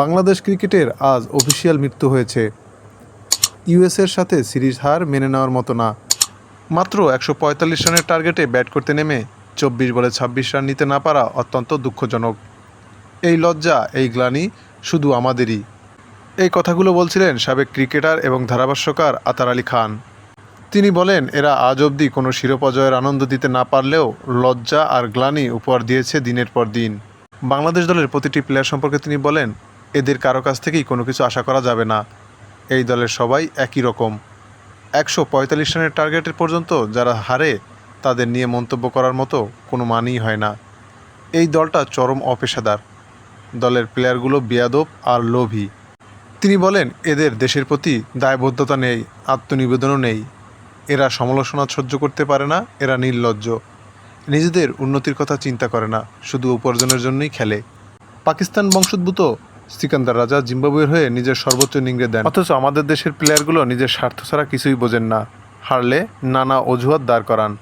বাংলাদেশ ক্রিকেটের আজ অফিসিয়াল মৃত্যু হয়েছে। ইউএসের সাথে সিরিজ হার মেনে নেওয়ার মতো না। মাত্র একশো পঁয়তাল্লিশ রানের টার্গেটে ব্যাট করতে নেমে চব্বিশ বলে ছাব্বিশ রান নিতে না পারা অত্যন্ত দুঃখজনক। এই লজ্জা, এই গ্লানি শুধু আমাদেরই। এই কথাগুলো বলছিলেন সাবেক ক্রিকেটার এবং ধারাভাষ্যকার আতার আলী খান। তিনি বলেন, এরা আজ অবধি কোনো শিরোপা জয়ের আনন্দ দিতে না পারলেও লজ্জা আর গ্লানি উপহার দিয়েছে দিনের পর দিন। বাংলাদেশ দলের প্রতিটি প্লেয়ার সম্পর্কে তিনি বলেন এদের কারও কাছ থেকেই কোনো কিছু আশা করা যাবে না। এই দলের সবাই একই রকম। একশো পঁয়তাল্লিশ রানের টার্গেটের পর্যন্ত যারা হারে, তাদের নিয়ে মন্তব্য করার মতো কোনো মানই হয় না। এই দলটা চরম অপেশাদার। দলের প্লেয়ারগুলো বেয়াদব আর লোভী। তিনি বলেন, এদের দেশের প্রতি দায়বদ্ধতা নেই, আত্মনিবেদনও নেই। এরা সমালোচনা সহ্য করতে পারে না, এরা নির্লজ্জ। নিজেদের উন্নতির কথা চিন্তা করে না, শুধু উপার্জনের জন্যই খেলে। পাকিস্তান বংশোদ্ভূত সিকান্দার রাজা জিম্বাবুয়ের হয়ে নিজের সর্বোচ্চ নিংড়ে দেন। অথচ আমাদের দেশের প্লেয়ারগুলো নিজের স্বার্থ ছাড়া কিছুই বোঝেন না। হারলে নানা অজুহাত দাঁড় করান।